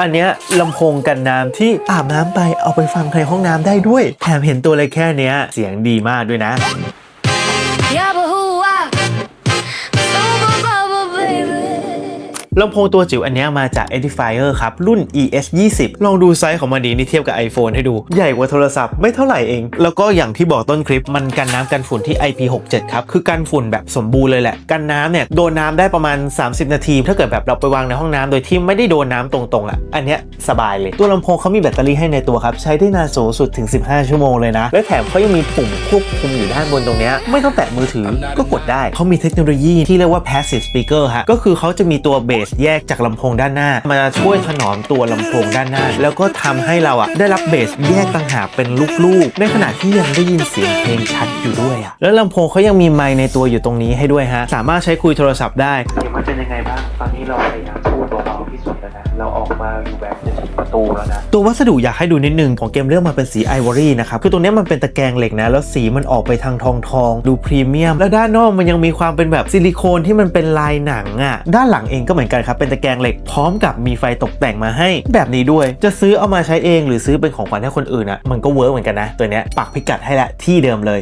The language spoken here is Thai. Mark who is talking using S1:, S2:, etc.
S1: อันเนี้ยลำโพงกันน้ำที่อาบน้ำไปเอาไปฟังในห้องน้ำได้ด้วย แถมเห็นตัวเลยแค่เนี้ยเสียงดีมากด้วยนะ ลำโพงตัวจิ๋วอันนี้มาจาก Edifier ครับ รุ่น ES 20ลองดูไซส์ของมันดีนี่เทียบกับ iPhone ให้ดู ใหญ่กว่าโทรศัพท์ไม่เท่าไหร่เอง แล้วก็อย่างที่บอกต้นคลิป มันกันน้ำกันฝุ่นที่ IP67 ครับ คือกันฝุ่นแบบสมบูรณ์เลยแหละ กันน้ำเนี่ย โดนน้ำได้ประมาณ 30 นาที ถ้าเกิดแบบเราไปวางในห้องน้ำโดยที่ไม่ได้โดนน้ำตรงๆอะอันเนี้ยสบายเลยตัวลำโพงเขามีแบตเตอรี่ให้ในตัวครับใช้ได้นานสูงสุดถึง 15 ชั่วโมงเลยนะและแถมเขายังมีปุ่มควบคุมอยู่ด้านบนตรงเนี้ยไม่ต้องแตะมือถือก็กดได้เขามีเทคโนโลยีที่เรียกว่า passive speaker ฮะก็คือเขาจะมีตัวเบสแยกจากลำโพงด้านหน้า มาช่วยถนอมตัวลำโพงด้านหน้า แล้วก็ทำให้เราอะได้รับเบสแยกต่างหากเป็นลูกๆ ในขณะที่ยังได้ยินเสียงเพลงชัดอยู่ด้วยอะแล้วลำโพงเขายังมีไมค์ในตัวอยู่ตรงนี้ให้ด้วยฮะสามารถใช้คุยโทรศัพท์ได้
S2: เสียงมันเป็นยังไงบ้างตอนนี้เราพยายามพูด เบาที่สุดแล้วนะ เราออกมาอยู่แบบจะถึงประตูแล้วนะ
S1: ตัววัสดุอยากให้ดูนิดนึงของเกมเลือกมาเป็นสีไอวอรี่นะครับ คือตรงนี้มันเป็นตะแกรงเหล็กนะ แล้วสีมันออกไปทางทองทองๆดูพรีเมียม แล้วด้านนอกมันยังมีความเป็นแบบซิลิโคนที่มันเป็นลายหนังอะ่ะ ด้านหลังเองก็เหมือนกันครับ เป็นตะแกรงเหล็กพร้อมกับมีไฟตกแต่งมาให้ แบบนี้ด้วย จะซื้อเอามาใช้เองหรือซื้อเป็นของขวัญให้คนอื่นอะ่ะ มันก็เวิร์กเหมือนกันนะ ตัวเนี้ยปักพิกัดให้ละที่เดิมเลย